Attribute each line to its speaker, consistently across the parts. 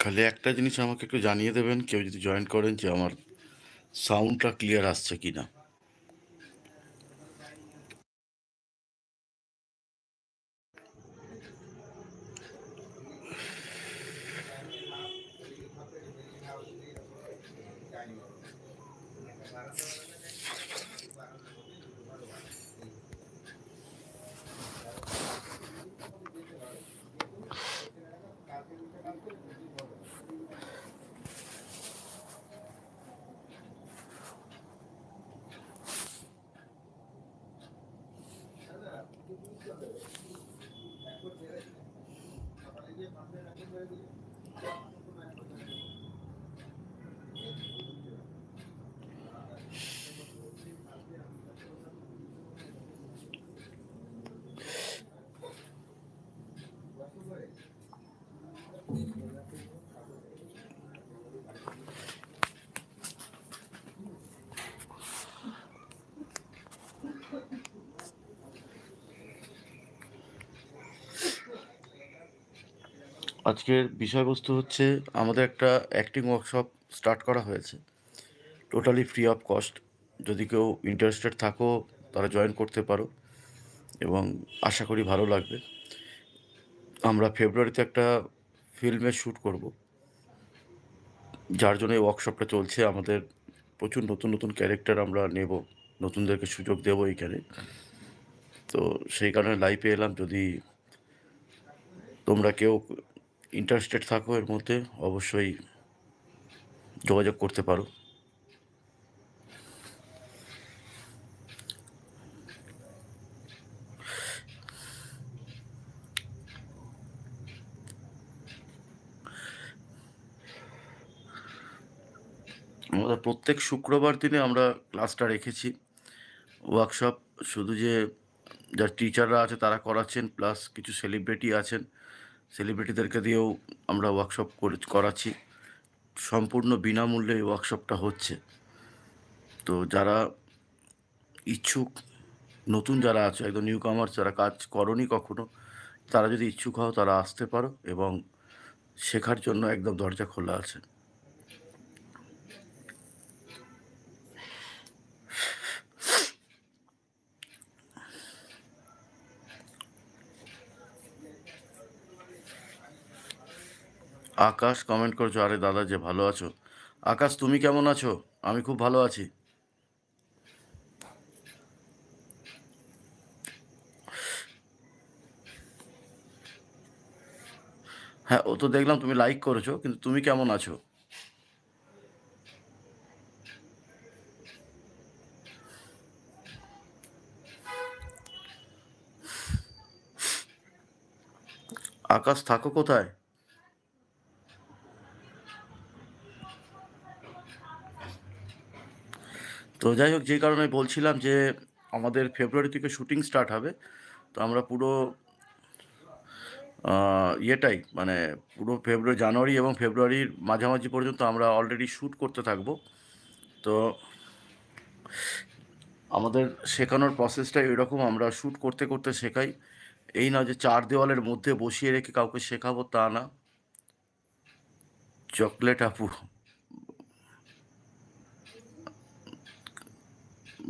Speaker 1: খালি একটা জিনিস আমাকে একটু জানিয়ে দেবেন, কেউ যদি জয়েন করেন যে আমার সাউন্ডটা ক্লিয়ার আসছে কি না আজকের বিষয়বস্তু হচ্ছে আমাদের একটা অ্যাক্টিং ওয়ার্কশপ স্টার্ট করা হয়েছে। টোটালি ফ্রি অফ কস্ট যদি কেউ ইন্টারেস্টেড থাকো, তারা জয়েন করতে পারো এবং আশা করি ভালো লাগবে। আমরা ফেব্রুয়ারিতে একটা ফিল্মে শ্যুট করব। যার জন্য এই ওয়ার্কশপটা চলছে। আমাদের প্রচুর নতুন নতুন ক্যারেক্টার আমরা নেব। নতুনদেরকে সুযোগ দেবো এইখানে। তো সেই কারণে লাইভে এলাম। যদি তোমরা কেউ ইন্টারেস্টেড থাকো এর মধ্যে, অবশ্যই যোগাযোগ করতে পারো। আমাদের প্রত্যেক শুক্রবার দিনে আমরা ক্লাসটা রেখেছি। ওয়ার্কশপ শুধু যে যার টিচাররা আছে তারা করাচ্ছেন প্লাস কিছু সেলিব্রিটি আছেন। সেলিব্রিটিদেরকে দিয়েও আমরা ওয়ার্কশপ করে, করাচ্ছি। সম্পূর্ণ বিনামূল্যে এই ওয়ার্কশপটা হচ্ছে। তো যারা ইচ্ছুক, নতুন যারা আছে, একদম নিউ কামার্স যারা কাজ করনি কখনো, তারা যদি ইচ্ছুক হও, তারা আসতে পারো এবং শেখার জন্য একদম দরজা খোলা আছে। আকাশ কমেন্ট করছ, আরে দাদা যে ভালো আছো। আকাশ, তুমি কেমন আছো? আমি খুব ভালো আছি। হ্যাঁ ও তো দেখলাম তুমি লাইক করেছ, কিন্তু তুমি কেমন আছো? আকাশ, থাকো কোথায়? তো যাই হোক, যে কারণে বলছিলাম যে আমাদের ফেব্রুয়ারি থেকে শুটিং স্টার্ট হবে। তো আমরা পুরো ইয়েটাই মানে পুরো ফেব্রুয়ারি জানুয়ারি এবং ফেব্রুয়ারির মাঝামাঝি পর্যন্ত আমরা অলরেডি শ্যুট করতে থাকব। তো আমাদের শেখানোর প্রসেসটা এরকম আমরা শ্যুট করতে করতে শেখাই। এই না যে চার দেওয়ালের মধ্যে বসিয়ে রেখে কাউকে শেখাবো তা না। চকলেট আপু।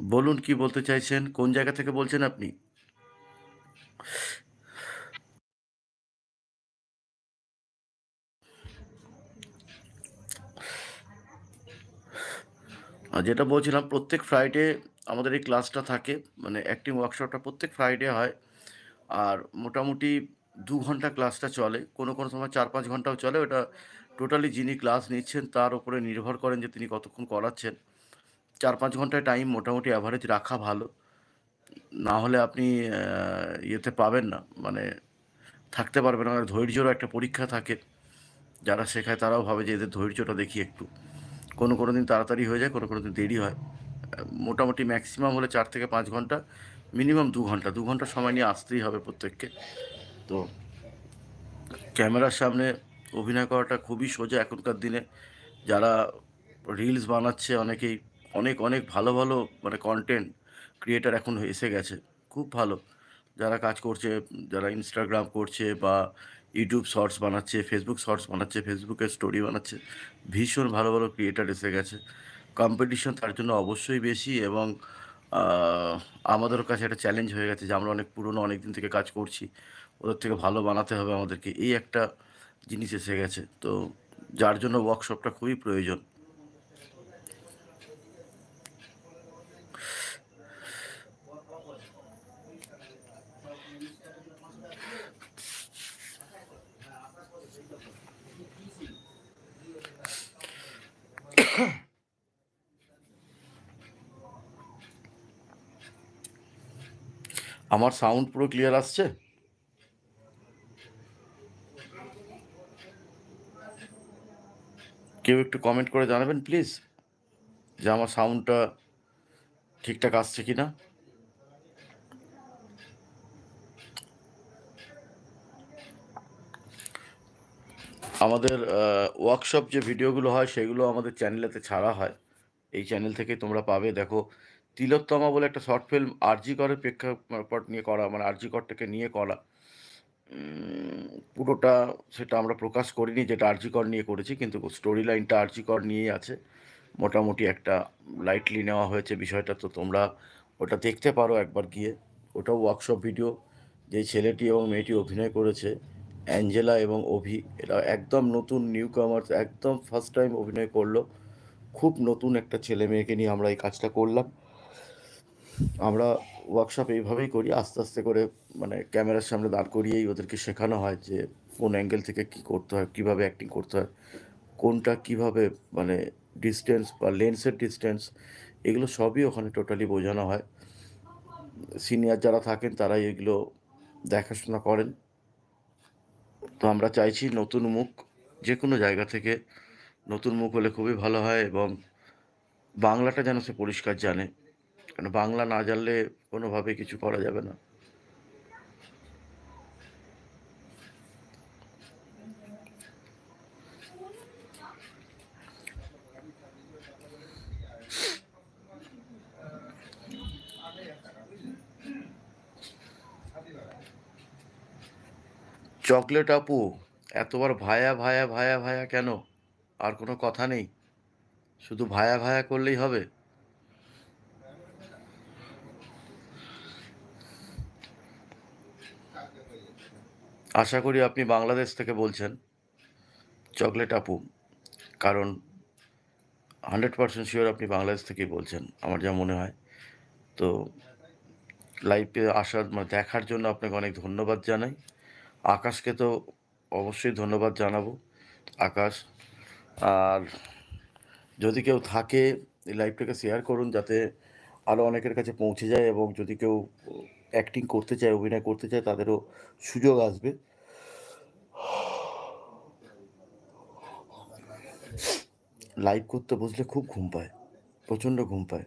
Speaker 1: বলুন কি বলতে চাইছেন? কোন জায়গা থেকে বলছেন আপনি? যেটা বলছিলাম, প্রত্যেক ফ্রাইডে আমাদের এই ক্লাসটা থাকে মানে অ্যাক্টিং ওয়ার্কশপটা প্রত্যেক ফ্রাইডে হয়। আর মোটামুটি দু ঘণ্টা ক্লাসটা চলে। কোনো কোনো সময় চার পাঁচ ঘন্টাও চলে। ওটা টোটালি যিনি ক্লাস নিচ্ছেন, তার উপরে নির্ভর করেন যে তিনি কতক্ষণ করাচ্ছেন। চার পাঁচ ঘন্টায় টাইম মোটামুটি অ্যাভারেজ রাখা ভালো। না হলে আপনি ইয়েতে পাবেন না। মানে থাকতে পারবেন না। ধৈর্যরও একটা পরীক্ষা থাকে। যারা শেখায় তারাও ভাবে যে এদের ধৈর্যটা দেখি একটু। কোনো কোনো দিন তাড়াতাড়ি হয়ে যায়, কোনো কোনো দিন দেরি হয়। মোটামুটি ম্যাক্সিমাম হলে চার থেকে পাঁচ ঘণ্টা মিনিমাম দু ঘণ্টা। দু ঘণ্টা সময় নিয়ে আসতেই হবে প্রত্যেককে। তো ক্যামেরার সামনে অভিনয় করাটা খুবই সোজা এখনকার দিনে। যারা রিলস বানাচ্ছে অনেকেই অনেক অনেক ভালো ভালো মানে কন্টেন্ট ক্রিয়েটার এখন এসে গেছে। খুব ভালো। যারা কাজ করছে, যারা ইনস্টাগ্রাম করছে বা ইউটিউব শর্টস বানাচ্ছে ফেসবুক শর্টস বানাচ্ছে ফেসবুকে স্টোরি বানাচ্ছে, ভীষণ ভালো ভালো ক্রিয়েটার এসে গেছে। কম্পিটিশন তার জন্য অবশ্যই বেশি এবং আমাদের কাছে একটা চ্যালেঞ্জ হয়ে গেছে যে আমরা অনেক পুরনো অনেক দিন থেকে কাজ করছি। ওদের থেকে ভালো বানাতে হবে আমাদেরকে। এই একটা জিনিস এসে গেছে। তো যার জন্য ওয়ার্কশপটা খুবই প্রয়োজন। আমার সাউন্ড পুরো ক্লিয়ার আসছে? কেউ একটু কমেন্ট করে জানাবেন প্লিজ যে আমার সাউন্ডটা ঠিকঠাক আসছে কি না আমাদের ওয়ার্কশপ যে ভিডিওগুলো হয়, সেগুলো আমাদের চ্যানেলেতে ছাড়া হয়। এই চ্যানেল থেকে তোমরা পাবে, দেখো তিলোত্তমা বলে একটা শর্ট ফিল্ম আরজি করের প্রেক্ষাপট নিয়ে করা মানে আরজি করটাকে নিয়ে করা। পুরোটা সেটা আমরা প্রকাশ করিনি যেটা আরজি কর নিয়ে করেছি, কিন্তু স্টোরি লাইনটা আরজি কর নিয়েই আছে। মোটামুটি একটা লাইটলি নেওয়া হয়েছে বিষয়টা, তো তোমরা ওটা দেখতে পারো একবার গিয়ে। ওটাও ওয়ার্কশপ ভিডিও যে ছেলেটি এবং মেয়েটি অভিনয় করেছে, অ্যাঞ্জেলা এবং অভি, এরা একদম নতুন নিউ কামার্স একদম ফার্স্ট টাইম অভিনয় করল। খুব নতুন একটা ছেলে মেয়েকে নিয়ে আমরা এই কাজটা করলাম। আমরা ওয়ার্কশপ এইভাবেই করি, আস্তে আস্তে করে মানে ক্যামেরার সামনে দাঁড় করিয়েই ওদেরকে শেখানো হয় যে কোন অ্যাঙ্গেল থেকে কী করতে হয়, কীভাবে অ্যাক্টিং করতে হয়, কোনটা কীভাবে মানে ডিস্টেন্স বা লেন্সের ডিস্টেন্স এগুলো সবই ওখানে টোটালি বোঝানো হয়। সিনিয়র যারা থাকেন তারাই এগুলো দেখাশোনা করেন। তো আমরা চাইছি নতুন মুখ যে কোনো জায়গা থেকে নতুন মুখ হলে খুবই ভালো হয় এবং বাংলাটা যেন সে পরিষ্কার জানে। কারণ বাংলা না জানলে কোনোভাবে কিছু করা যাবে না। চকলেট আপু, এতবার ভায়া ভায়া ভায়া ভায়া কেন? আর কোনো কথা নেই। শুধু ভায়া ভায়া করলেই হবে? আশা করি আপনি বাংলাদেশ থেকে বলছেন, চকলেট আপু, কারণ হান্ড্রেড পার্সেন্ট শিওর আপনি বাংলাদেশ থেকেই বলছেন, আমার যা মনে হয়। তো লাইভে আসার মানে দেখার জন্য আপনাকে অনেক ধন্যবাদ জানাই। আকাশকে তো অবশ্যই ধন্যবাদ জানাব, আকাশ। আর যদি কেউ থাকে, এই লাইভটাকে শেয়ার করুন, যাতে আরও অনেকের কাছে পৌঁছে যায় এবং যদি কেউ অ্যাক্টিং করতে চায়, অভিনয় করতে চায়, তাদেরও সুযোগ আসবে। লাইভ করতে বসলে খুব ঘুম পায়, প্রচণ্ড ঘুম পায়।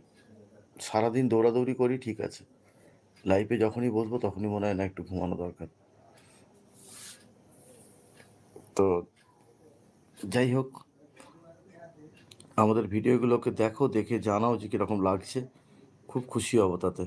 Speaker 1: সারাদিন দৌড়াদৌড়ি করি ঠিক আছে লাইভে যখনই বসবো তখনই মনে হয় না একটু ঘুমানো দরকার। তো যাই হোক, আমাদের ভিডিওগুলোকে দেখো, দেখে জানাও যে কীরকম লাগছে। খুব খুশি হব তাতে।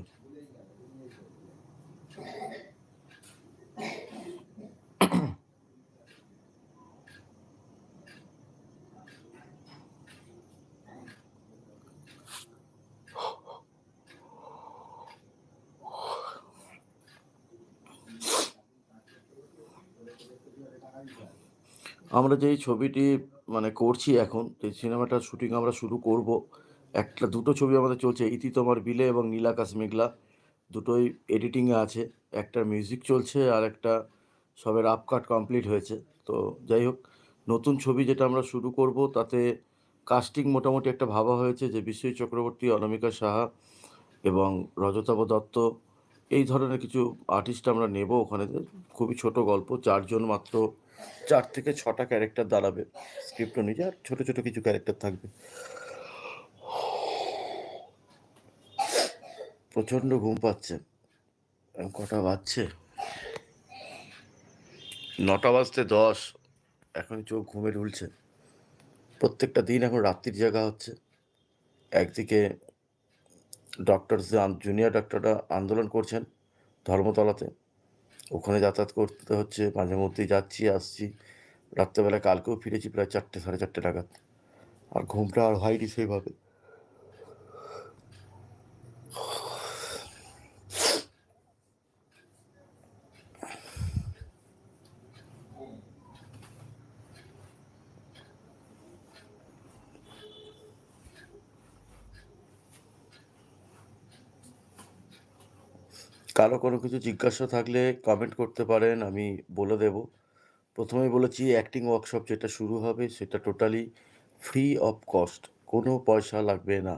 Speaker 1: আমরা যেই ছবিটি মানে করছি এখন, যে সিনেমাটার শুটিং আমরা শুরু করব, একটা, দুটো ছবি আমাদের চলছে, ইতি তোমার বিলে এবং নীলাকাশ মেঘলা। দুটোই এডিটিংয়ে আছে, একটা মিউজিক চলছে আর একটা সবে রাফ কাট কমপ্লিট হয়েছে। তো যাই হোক, নতুন ছবি যেটা আমরা শুরু করব, তাতে কাস্টিং মোটামুটি একটা ভাবা হয়েছে যে বিশ্বজিৎ চক্রবর্তী, অনামিকা সাহা এবং রজতাভ দত্ত, এই ধরনের কিছু আর্টিস্ট আমরা নেব ওখানে। খুবই ছোট গল্প, চারজন মাত্র চার থেকে ছটা ক্যারেক্টার দাঁড়াবে স্ক্রিপ্ট অনুযায়ী আর ছোটো ছোটো কিছু ক্যারেক্টার থাকবে। প্রচণ্ড ঘুম পাচ্ছে। কটা বাজছে? নটা বাজতে দশ। এখন চোখ ঘুমে ঢুলছে। প্রত্যেকটা দিন এখন রাত্রির জায়গা হচ্ছে। একদিকে ডক্টর জুনিয়র ডক্টররা আন্দোলন করছেন ধর্মতলাতে। ওখানে যাতায়াত করতে হচ্ছে, মাঝে মধ্যেই যাচ্ছি, আসছি। রাত্রেবেলা কালকেও ফিরেছি প্রায় চারটে, সাড়ে চারটে নাগাদ। আর ঘুমটা আর হয়নি সেইভাবে। কারও কোনো কিছু জিজ্ঞাসা থাকলে কমেন্ট করতে পারেন, আমি বলে দেব। প্রথমেই বলেছি অ্যাক্টিং ওয়ার্কশপ যেটা শুরু হবে সেটা টোটালি ফ্রি অফ কস্ট কোনো পয়সা লাগবে না।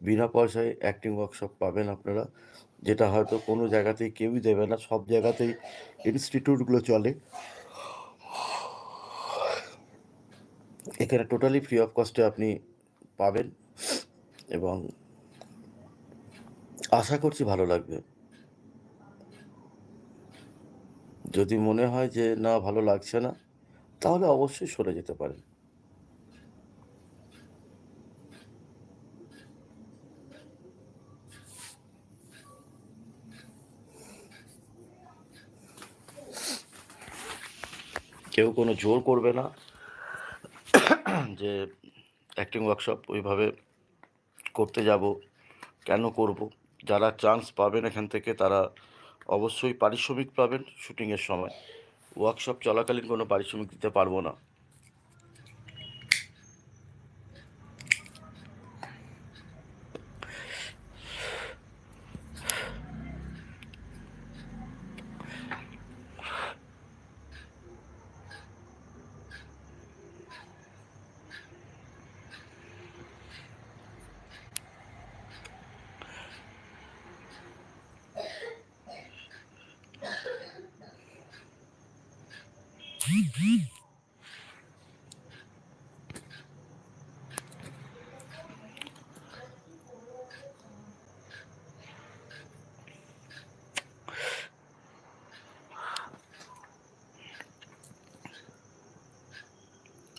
Speaker 1: বিনা পয়সায় অ্যাক্টিং ওয়ার্কশপ পাবেন আপনারা। যেটা হয়তো কোনো জায়গাতেই কেউই দেবে না, সব জায়গাতেই ইনস্টিটিউটগুলো চলে। এখানে টোটালি ফ্রি অফ কস্টে আপনি পাবেন। এবং আশা করছি ভালো লাগবে। যদি মনে হয় যে না, ভালো লাগছে না, তাহলে অবশ্যই সরে যেতে পারেন। কেউ কোনো জোর করবে না যে অ্যাক্টিং ওয়ার্কশপ ওইভাবে করতে যাব, কেন করব? যারা চান্স পাবেন এখান থেকে তারা অবশ্যই পারিশ্রমিক পাবেন শুটিংয়ের সময়। ওয়ার্কশপ চলাকালীন কোনো পারিশ্রমিক দিতে পারব না।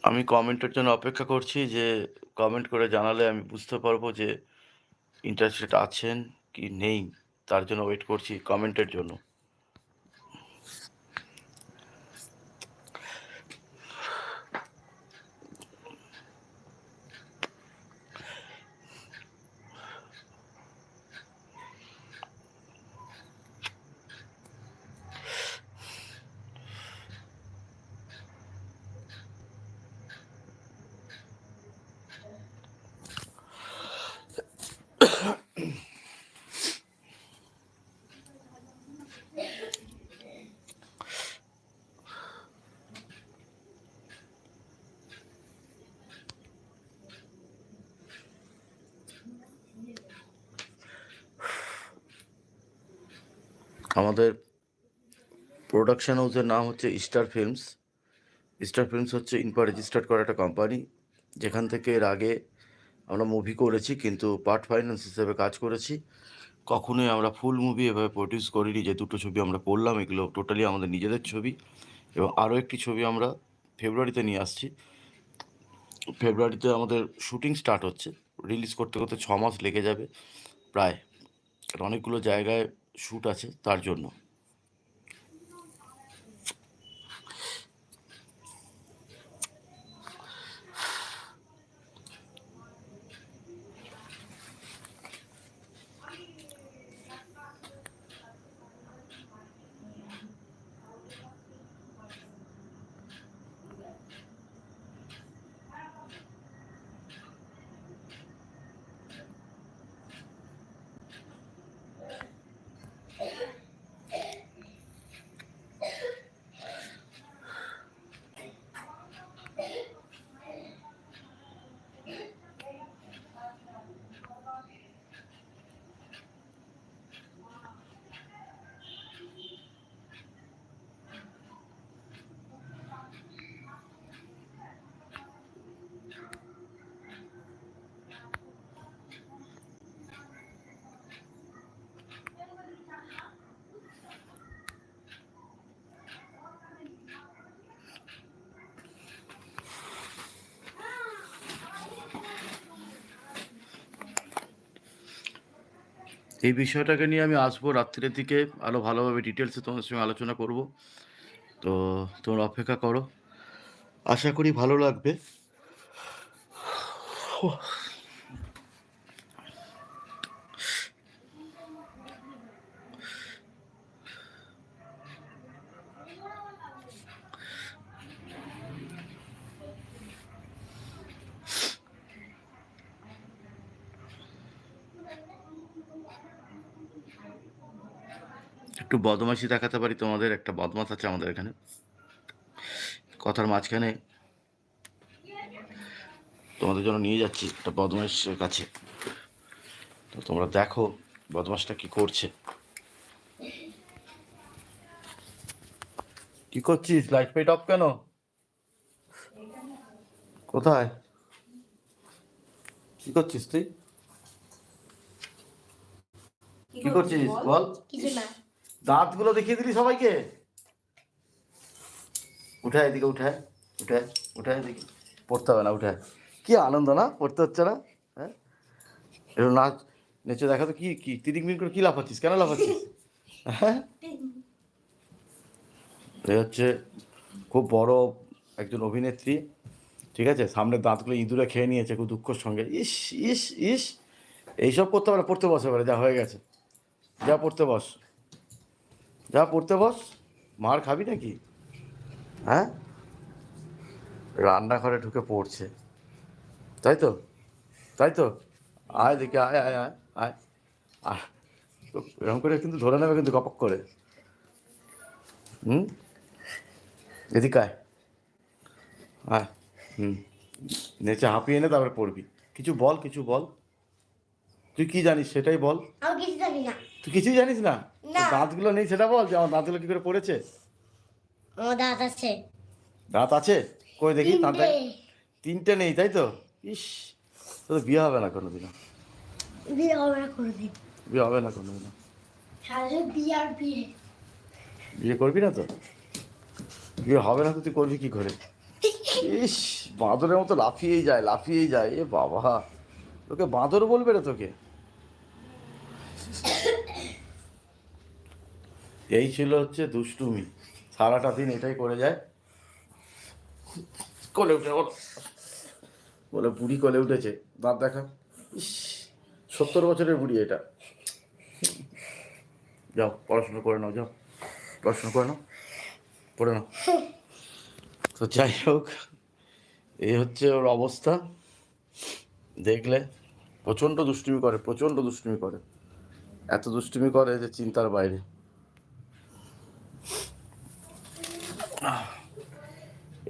Speaker 1: আমি কমেন্টের জন্য অপেক্ষা করছি যে কমেন্ট করে জানালে আমি বুঝতে পারব যে ইন্টারেস্টেড আছেন কি নেই, তার জন্য ওয়েট করছি কমেন্টের জন্য। আমাদের প্রোডাকশন হাউসের নাম হচ্ছে স্টার ফিল্মস স্টার ফিল্মস হচ্ছে ইনপার রেজিস্টার্ড করা একটা কোম্পানি যেখান থেকে এর আগে আমরা মুভি করেছি, কিন্তু পার্ট ফাইন্যান্স হিসেবে কাজ করেছি। কখনোই আমরা ফুল মুভি এভাবে প্রডিউস করিনি, যে দুটো ছবি আমরা করলাম এগুলো টোটালি আমাদের নিজেদের ছবি। এবং আরও একটি ছবি আমরা ফেব্রুয়ারিতে নিয়ে আসছি। ফেব্রুয়ারিতে আমাদের শুটিং স্টার্ট হচ্ছে। রিলিজ করতে করতে ছ মাস লেগে যাবে, প্রায়। অনেকগুলো জায়গায় শ্যুট আছে তার জন্য। এই বিষয়টাকে নিয়ে আমি আসব রাত্রির দিকে। আরও ভালোভাবে ডিটেলসে তোমাদের সঙ্গে আলোচনা করব। তো তোমরা অপেক্ষা করো। আশা করি ভালো লাগবে। একটু বদমাশি দেখাতে পারি? তোমাদের একটা বদমাস আছে আমাদের এখানে। কথার মাঝখানে তোমাদের জন্য নিয়ে যাচ্ছি একটা বদমাসের কাছে। তো তোমরা দেখো বদমাসটা কি করছে। কি করছিস? লাইট ফাইট অফ কেন? কোথায়? কি করছিস তুই? কি করছিস? বল।
Speaker 2: কিছু না।
Speaker 1: দাঁতগুলো দেখিয়ে দিলি সবাইকে? উঠায় এদিকে, উঠায় উঠায় উঠায় এদিকে। পড়তে হবে না, উঠায়। কি আনন্দ না? পড়তে হচ্ছে না? হ্যাঁ? এরকম নাচ, নেচে দেখা তো কি কি, তিরিক মিনিট করে কি লাফাচ্ছিস? কেন লাফাচ্ছিস? হ্যাঁ? এ হচ্ছে খুব বড় একজন অভিনেত্রী, ঠিক আছে? সামনের দাঁতগুলো ইঁদুরে খেয়ে নিয়েছে খুব দুঃখের সঙ্গে। ইস ইস ইস। এইসব করতে পারে পড়তে বসে পারে, যা হয়ে গেছে। যা পড়তে বস। যা পড়তে বস মার খাবি নাকি? হ্যাঁ? রান্নাঘরে ঢুকে পড়ছে। তাই তো? তাই তো? আয় দেখি আয় আয় আয় আয়। এরকম করে কিন্তু ধরে নেবে কিন্তু গপক করে। হুম? এদিকে আয়। আয় হুম। নেচে হাঁপিয়ে এনে তারপরে পড়বি। কিছু বল কিছু বল। তুই কি জানিস সেটাই বল। তুই কিছুই জানিস না? দাঁতগুলো নেই সেটা বল যে আমার দাঁতগুলো কি করে পড়েছে?
Speaker 2: আমার দাঁত আছে।
Speaker 1: দাঁত আছে? কই দেখি দাঁত
Speaker 2: তিনটে।
Speaker 1: নেই তাই তো? ইস তো বিয়ে হবে না কোনোদিনও।
Speaker 2: বিয়ে হবে না কোনোদিন।
Speaker 1: বিয়ে হবে না কোনোদিনও।
Speaker 2: সাথে বিয়ে আর বিয়ে।
Speaker 1: বিয়ে করবি না তো? বিয়ে হবে না তো তুই করবি কি করে? ইস বাঁদরের মতো লাফিয়েই যায় লাফিয়েই যায়। এ বাবা তোকে বাঁদর বলবে রে তোকে? এই ছিল হচ্ছে দুষ্টুমি। সারাটা দিন এটাই করে যায়। কোলে উঠে, বলো। বুড়ি কোলে উঠেছে। দাঁত দেখা সত্তর বছরের বুড়ি এটা। যাও, পড়াশোনা করে নাও, যাও। পড়াশোনা করে নাও, পড়ে নাও। তো যাই হোক এই হচ্ছে ওর অবস্থা। দেখলে, প্রচণ্ড দুষ্টুমি করে, প্রচণ্ড দুষ্টুমি করে। এত দুষ্টুমি করে যে চিন্তার বাইরে।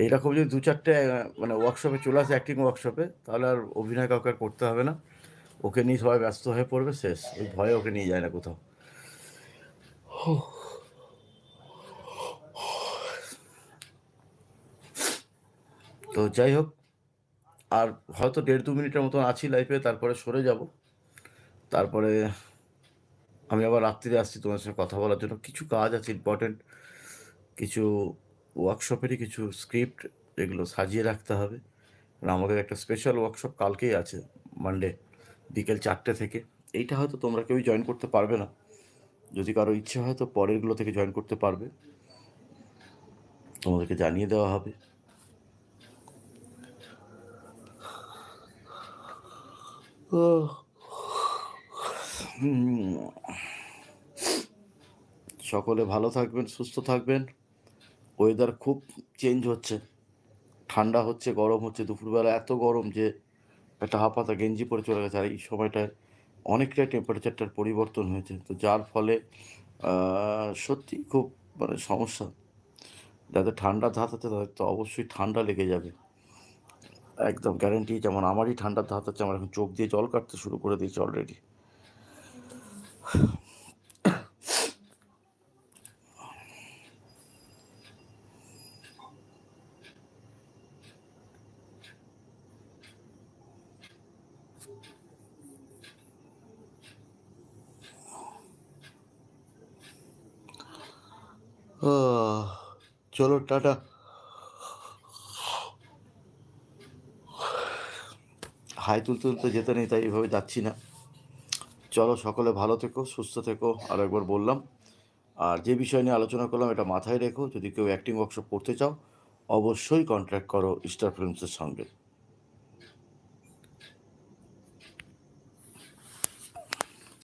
Speaker 1: এইরকম যদি দু চারটে মানে ওয়ার্কশপে চলে আসে অ্যাক্টিং ওয়ার্কশপে তাহলে আর অভিনয় কাউকে আর করতে হবে না। ওকে নিয়ে সবাই ব্যস্ত হয়ে পড়বে, শেষ। ওই ভয়ে ওকে নিয়ে যায় না কোথাও। তো যাই হোক, আর হয়তো দেড় দু মিনিটের মতন আছি লাইফে তারপরে সরে যাব। তারপরে আমি আবার রাত্রিরে আসছি তোমার সঙ্গে কথা বলার জন্য। কিছু কাজ আছে ইম্পর্টেন্ট কিছু ওয়ার্কশপেরই কিছু স্ক্রিপ্ট এগুলো সাজিয়ে রাখতে হবে। আমাদের একটা স্পেশাল ওয়ার্কশপ কালকেই আছে মানডে বিকেল চারটে থেকে। এইটা হয়তো তোমরা কেউই জয়েন করতে পারবে না। যদি কারও ইচ্ছে হয় তো পরেরগুলো থেকে জয়েন করতে পারবে। তোমাদেরকে জানিয়ে দেওয়া হবে। সকলে ভালো থাকবেন, সুস্থ থাকবেন। ওয়েদার খুব চেঞ্জ হচ্ছে। ঠান্ডা হচ্ছে, গরম হচ্ছে, দুপুরবেলা এত গরম যে একটা হাফাতা গেঞ্জি পরে চলে গেছে। আর এই সময়টায় অনেকটাই টেম্পারেচারটার পরিবর্তন হয়েছে। তো যার ফলে সত্যি খুব মানে সমস্যা। যাদের ঠান্ডা ধাত আছে, তাদের তো অবশ্যই ঠান্ডা লেগে যাবে। একদম গ্যারেন্টি যেমন আমারই ঠান্ডার ধাত আছে, আমার এখন চোখ দিয়ে জল কাটতে শুরু করে দিয়েছে অলরেডি চলো, টাটা। হাই তুলতে তুলতে যেতে নেই, তাই এইভাবে যাচ্ছি না। চলো, সকলে ভালো থেকো, সুস্থ থেকো। আরও একবার বললাম, আর যে বিষয় নিয়ে আলোচনা করলাম, এটা মাথায় রেখো। যদি কেউ অ্যাক্টিং ওয়ার্কশপ করতে চাও, অবশ্যই কন্ট্যাক্ট করো স্টার ফিল্মসের সঙ্গে।